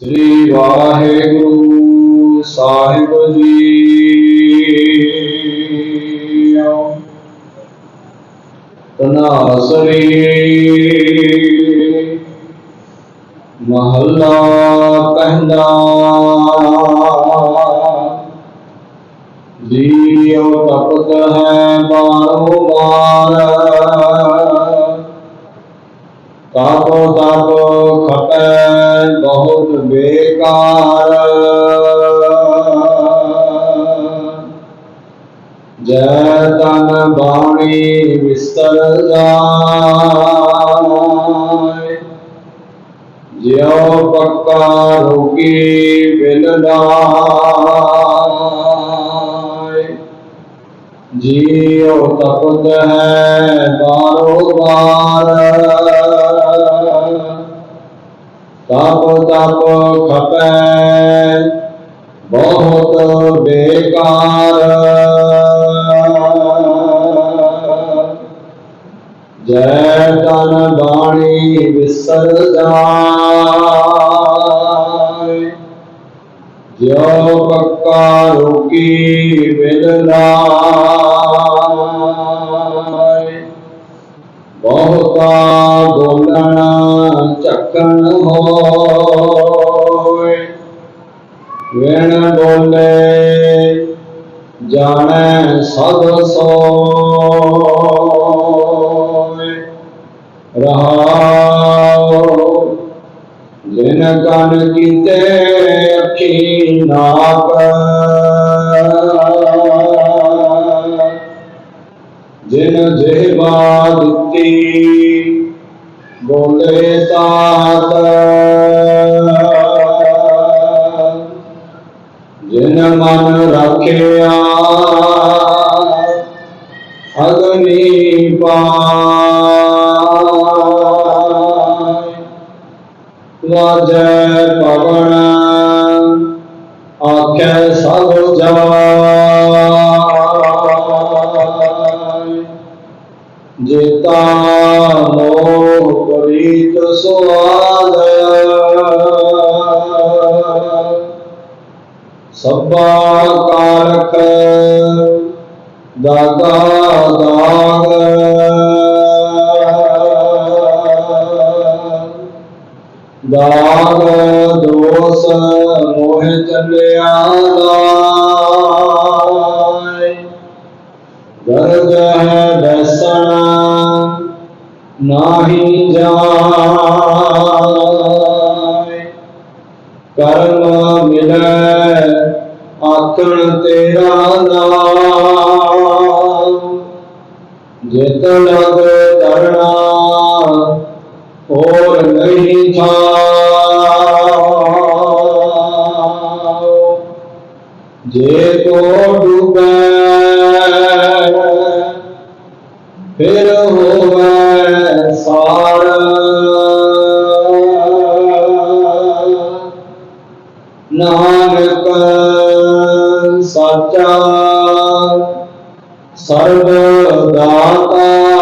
ਸ੍ਰੀ ਵਾਹਿਗੁਰੂ ਸਾਹਿਬ ਜੀ। ਤਨਾਸਰੀ ਮਹੱਲਾ ਪਹਿਲਾ ਜੀਉ ਤਪਤ ਹੈ ਬਾਰੋ ਬਾਰ ਤਪ ਤਪ ਖਪੈ में विस्तर जाए पक्का रोगी बिलदाए जियो तपत है बारो बार। तप तप खपे, बहुत बेकार। कर जाए जो पक्कारों की मिलना बहुता बोलना चकन हो वेण बोले, जाने सब सो जिन कन किते अखी नाप जिन जेबा दिती बोले तात जिन मन रखिया अग्नि पा वज पवन अक्षय सरोज जिता मोहित सुवादय सब्बाकारक दादा दाग ਰਾਗ ਦੋਸ ਮੋਹ ਚਲਿਆ ਗਾਏ ਗਰਗ ਹੈ ਦਸਣਾ ਨਾਹੀ ਜਾਏ ਕਰਮ ਮਿਲੈ ਆਕਣ ਤੇਰਾ ਨਾਮ। ਜਿਤ ਲਗ ਕਰਣਾ ਹੋਰ ਨਹੀਂ ਥਾਉ ਜੇ ਕੋ ਡੁਬੈ ਫਿਰ ਹੋਵੇ ਸਾਰ ਨਾਨਕ ਸਾਚਾ ਸਰਬ ਦਾਤਾਰ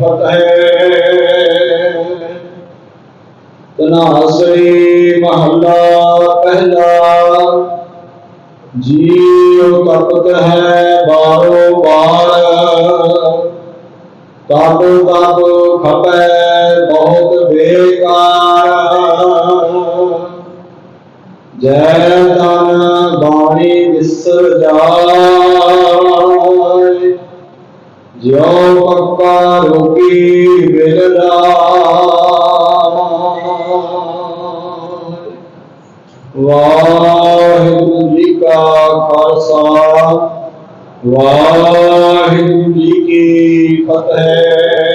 फतेह तनासरी महला पहला। जीव तपत है बारो बार। तप तप खपे बहुत बेकार। जय तन बाणी विसर जाए जो पक्का रुकी बिरला वाहिगुरु जी का खालसा वाहिगुरु जी की फतेह।